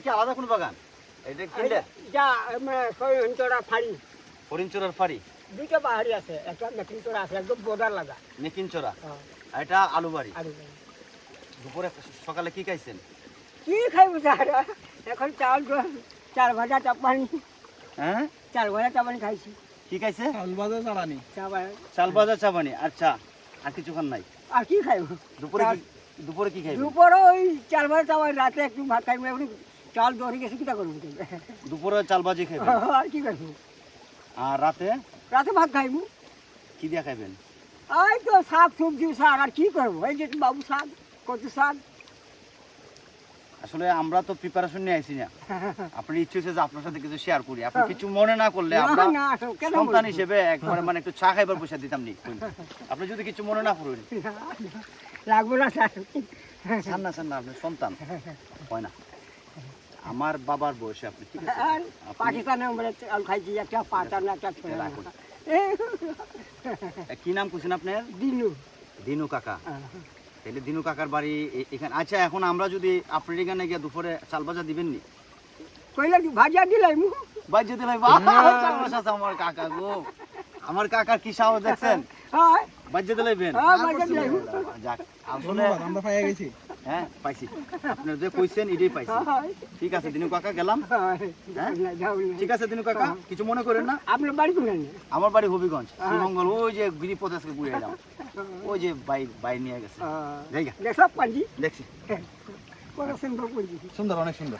কি আলাদা কোনো বাগান? এটা কিনলে? যা ছয় ফাড়ি। হরিণচোরার ফাড়ি? দুইটা পাহাড়ি আছে একটা মেকিং আছে একদম বোর্ডার লাগা। নেকিনচোরা হ্যাঁ, এটা দুপুরে সকালে কি খাইছেন? কি খাইব এখন চাল জ- চার ভাজা চাপানি। হ্যাঁ? চার ভাজা চাপানি খাইছি। কি খাইছে? চাল ভাজা চাবানি আচ্ছা। আর কিছু খান নাই? আর কি খাইব? দুপুরে কি দুপুরে কি খাই দুপুরে ওই চাল ভাজা চাল রাতে একটু ভাত খাইব এখন চাল ধরে গেছে কিটা করব দুপুরে চাল ভাজি খাইবো আর কি করব? আর রাতে? রাতে ভাত খাইব। কি দিয়া খাইবেন? এই তো শাক সবজি শাক আর কি করব? এই যে বাবু শাক কচু শাক আসলে আমরা তো প্রিপারেশন নিয়ে আইছি না। আপনার ইচ্ছে হচ্ছে যে আপনার সাথে কিছু শেয়ার করি। আপনি কিছু মনে না করলে আমরা হ্যাঁ। সন্তান হিসেবে একবারে মানে একটু চা খাইবার পয়সা দিতাম নি। আপনি যদি কিছু মনে না করেন। লাগবো না স্যার। না ছান না আপনি সন্তান। হয় না। আমার বাবার বয়সে আপনি ঠিক আছে। আপনি- পাকিস্তানের আমরা খাইছি একটা পাতা না একটা কি নাম করছেন আপনার? দিনু। দিনু কাকা। তাহলে দিনু কাকার বাড়ি এখানে আচ্ছা এখন আমরা যদি আপনার এখানে গিয়ে দুপুরে চাল ভাজা দিবেন নি? কইলে কি ভাজিয়া দিলাই মু বাজ্য দিলাই আমার কাকা গো। আমার কাকার কি সাহস দেখছেন? হ্যাঁ। দিলাইবেন হ্যাঁ যাক আসলে আমরা পাইয়া গেছি। হ্যাঁ পাইছি। আপনার যে কইছেন এটাই পাইছি। হ্যাঁ ঠিক আছে দিনু কাকা গেলাম। হ্যাঁ ঠিক ঠিক আছে দিনু কাকা কিছু মনে করেন না? আপনার বাড়ি কোথায় আমার বাড়ি হবিগঞ্জ শ্রীমঙ্গল ওই যে গিরিপথ আজকে ঘুরে এলাম। ওই যে বাই বাই নিয়ে গেছে। জায়গা দেখছি। কত সুন্দর অনেক সুন্দর।